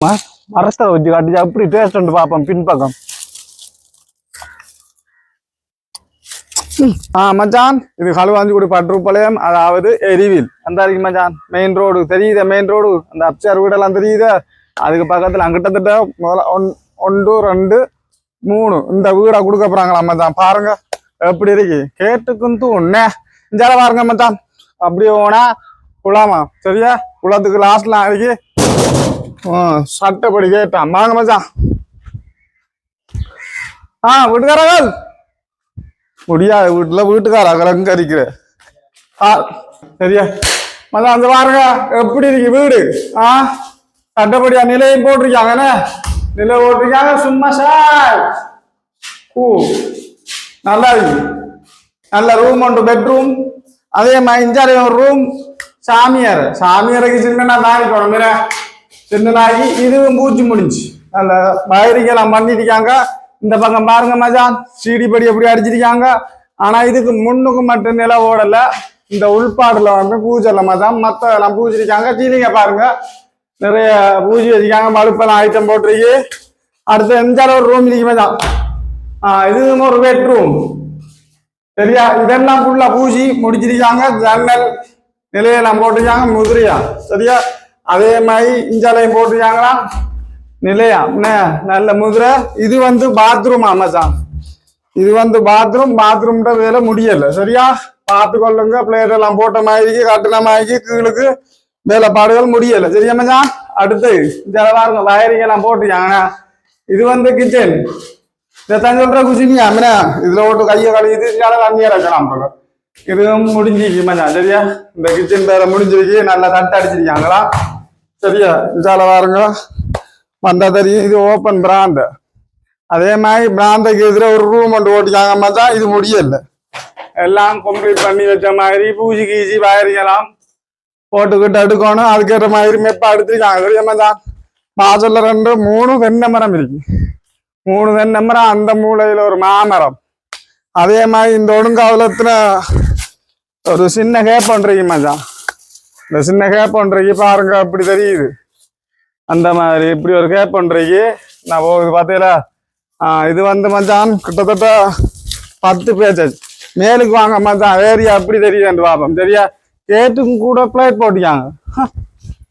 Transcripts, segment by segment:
மரத்தை வச்சு காட்டுச்சு அப்படி டேஸ்ட் வந்து பார்ப்போம் பின்பக்கம் ஆ மச்சான் இது களுவாஞ்சிக்குடி பற்றுப்பாளையம் அதாவது எரிவில் அந்த இருக்கு மச்சான் மெயின் ரோடு தெரியுதா மெயின் ரோடு அந்த அப்சார் வீடெல்லாம் தெரியுதா அதுக்கு பக்கத்துல அங்கிட்டத்தட்ட முதல்ல ஒன் ஒன்று ரெண்டு மூணு இந்த வீடை கொடுக்க போறாங்களா மச்சான் பாருங்க எப்படி இருக்கு கேட்டுக்கும் தூண்ணே இந்த பாருங்க மச்சான் அப்படியே போனா குளாமா சரியா குளத்துக்கு லாஸ்ட்லாம் இருக்கு சட்டப்படி கேட்டான் வாங்க மச்சான் ஆ வீட்டுக்காரர்கள். முடியாது வீட்டுல வீட்டுக்கார அலங்கரிக்கிற ஆ சரியா. மச்சான் அந்த பாருங்க எப்படி இருக்கு வீடு? ஆ சட்டப்படியா நிலையும் போட்டிருக்காங்கண்ணே நிலை போட்டிருக்காங்க சும்மா சார். ஊ நல்லா இருக்கு. நல்ல ரூம் உண்டு பெட்ரூம் அதே மாதிரி இஞ்சாரி ஒரு ரூம் சாமியார். சாமியாருக்கு சின்ன நாய்க்கணும் மீர சின்ன இதுவும் பூச்சி முடிஞ்சு. அந்த வயரிங்கெல்லாம் பண்ணிருக்காங்க இந்த பக்கம் பாருங்க மஜான் சீடிப்படி எப்படி அடிச்சிருக்காங்க. ஆனா இதுக்கு முன்னுக்கு மட்டும் நில ஓடல. இந்த உள்பாடுல வந்து பூஜைல மச்சான் மத்த எல்லாம் பூஜிருக்காங்க சீலிங்க பாருங்க. நிறைய பூஜை வச்சிருக்காங்க. மழுப்பெல்லாம் ஐட்டம் போட்டிருக்கு. அடுத்து எஞ்சால ஒரு ரூம் இருக்கு மச்சான்? ஆஹ் இதுவும் ஒரு பெட்ரூம் சரியா? இதெல்லாம் ஃபுல்லா பூஜி முடிச்சிருக்காங்க. ஜன்னல் நிலையெல்லாம் போட்டிருக்காங்க. முதிரியா? சரியா? அதே மாதிரி இஞ்சாலையும் போட்டிருக்காங்களா நிலையா? என்ன? நல்ல முதிரை இது வந்து பாத்ரூம் அமேசான் இது வந்து பாத்ரூம் பாத்ரூம்ன்ற வேலை முடியல. சரியா? பார்த்து கொள்ளுங்க. பிளேட் எல்லாம் போட்ட மாதிரிக்கு கட்டின மாதிரி கீழுக்கு வேலைப்பாடுகள் முடியல. சரியா மச்சான் அடுத்து இந்த பாருங்க. வயரிங் எல்லாம் போட்டுருக்காங்கண்ணா இது வந்து கிச்சன் இதைத்தான் சொல்ற குசினியா? அம்மனா இதுல ஓட்டு கையை கழுவிட்டு இதனால தண்ணியா இருக்கலாம் போல. இதுவும் முடிஞ்சிருக்கு மச்சான் சரியா? இந்த கிச்சன் வேலை முடிஞ்சிருக்கு நல்லா தட்டு அடிச்சிருக்காங்களா? சரியா? இதால பாருங்க. வந்தா தெரியும் இது ஓப்பன் பிராண்ட் அதே மாதிரி பிராண்டுக்கு எதிராக ஒரு ரூம் ஒன்று ஓட்டிக்காங்க மாதிரி இது முடியல. எல்லாம் கம்ப்ளீட் பண்ணி வச்ச மாதிரி பூஜி கீஜி வயரிங்கெல்லாம் போட்டுக்கிட்டு எடுக்கணும். அதுக்கேற்ற மாதிரி மெப்பா எடுத்துருக்காங்க. சரியா மச்சான் வாசல்ல ரெண்டு மூணு தென்னை மரம் இருக்கு. மூணு தென்னை மரம் அந்த மூலையில ஒரு மாமரம். அதே மாதிரி இந்த ஒடுங்காவலத்துல ஒரு சின்ன கேப் பண்றீங்க மச்சான் இந்த சின்ன கேப் ஒன்றைக்கு பாருங்க அப்படி தெரியுது. அந்த மாதிரி இப்படி ஒரு கேப் ஒன்றைக்கு நான் போகுது பார்த்தீங்களா? இது வந்து மச்சான் கிட்டத்தட்ட பத்து பேச்சஸ் மேலுக்கு வாங்க மச்சான் ஏரியா அப்படி தெரியுது பாப்போம். சரியா? கேட்டும் கூட பிளேட் போட்டிருக்காங்க.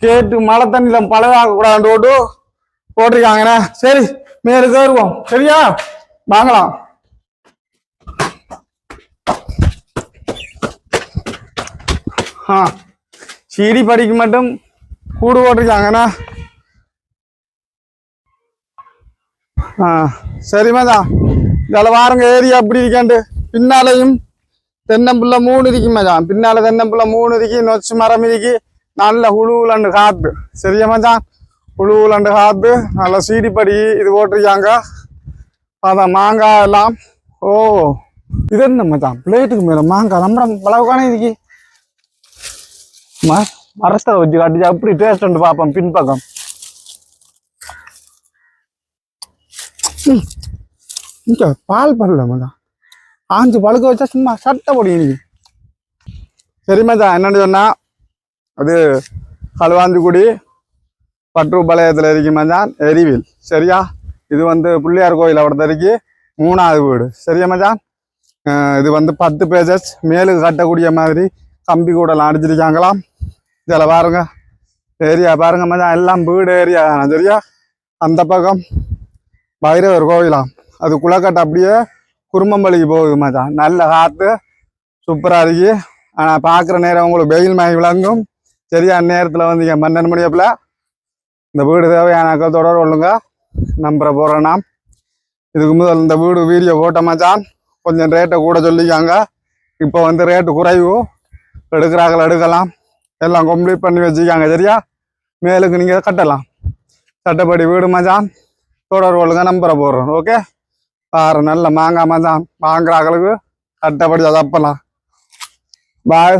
கேட்டு மழை தண்ணியில் பழகாக கூடாது போட்டு போட்டிருக்காங்கண்ணே. சரி மேலுக்கு வருவோம் சரியா? வாங்கலாம். ஆ. சீடி படிக்கு மட்டும் கூடு போட்டிருக்காங்கண்ணா. ஆ சரி இதில் வாருங்க ஏரியா அப்படி இருக்காண்டு. பின்னாலையும் தென்னம்புள்ள மூணு இருக்கு மச்சான் பின்னால தென்னம்புள்ள மூணு இருக்கு நொச்சு மரம் இருக்கு. நல்ல உழுவுலண்டு காத்து சரியா மச்சான் உழுவுலண்டு காத்து நல்ல சீடிப்படி இது போட்டிருக்காங்க. அதான் மாங்காய் எல்லாம். ஓ இது என்ன மச்சான் பிளேட்டுக்கு மேல மாங்காய். நம்ம பழகானே இதுக்கு? மரத்தை வச்சு காட்டுச்சு அப்படி டேஸ்ட் வந்து பார்ப்போம் பின்பக்கம் பால் பரலாமதான் ஆஞ்சு பழுக்க வச்சா சும்மா சட்டை போடுங்க நீ சரிம்மா தான் என்னென்னு சொன்னால் அது களுவாந்திக்குடி பற்றுப்பாளையத்தில் இருக்குமா தான் எரிவில் சரியா இது வந்து பிள்ளையார் கோயில் அவடத்தருக்கு மூணாவது வீடு சரியா மச்சான் இது வந்து பத்து பேஜஸ் மேலுக்கு கட்டக்கூடிய மாதிரி கம்பி கூடலாம் அடிச்சிருக்காங்களாம் இதில் பாருங்க ஏரியா பாருங்க மச்சான் எல்லாம் வீடு ஏரியா தானே சரியா அந்த பக்கம் பைரவர் கோவிலாம் அது குளக்கட்டை அப்படியே குருமம்பள்ளிக்கு போகுது மச்சான் நல்ல காற்று சூப்பராக இருக்கு ஆனால் பார்க்குற நேரம் உங்களுக்கு வெயில் மழை விளங்கும் சரியா நேரத்தில் வந்தீங்க பன்னெண்டு மணி அப்பல இந்த வீடு தேவையான தொடர் கொள்ளுங்க நம்புற போகிறேன்னா இதுக்கு முதல் இந்த வீடு வீடியோ போட்ட மச்சான் கொஞ்சம் ரேட்டை கூட சொல்லிக்காங்க இப்போ வந்து ரேட்டு குறைவு எடுக்கிறார்கள் எடுக்கலாம் எல்லாம் கம்ப்ளீட் பண்ணி வச்சுக்காங்க சரியா? மேலுக்கு நீங்கள் கட்டலாம். சட்டப்படி வீடு மச்சான். தொடர் கொள்ளுங்க நம்புற போடுறோம் ஓகே பாரு நல்ல மாங்காய் மச்சான். வாங்குறாங்களுக்கு கட்டப்படி தப்பலாம் பாய்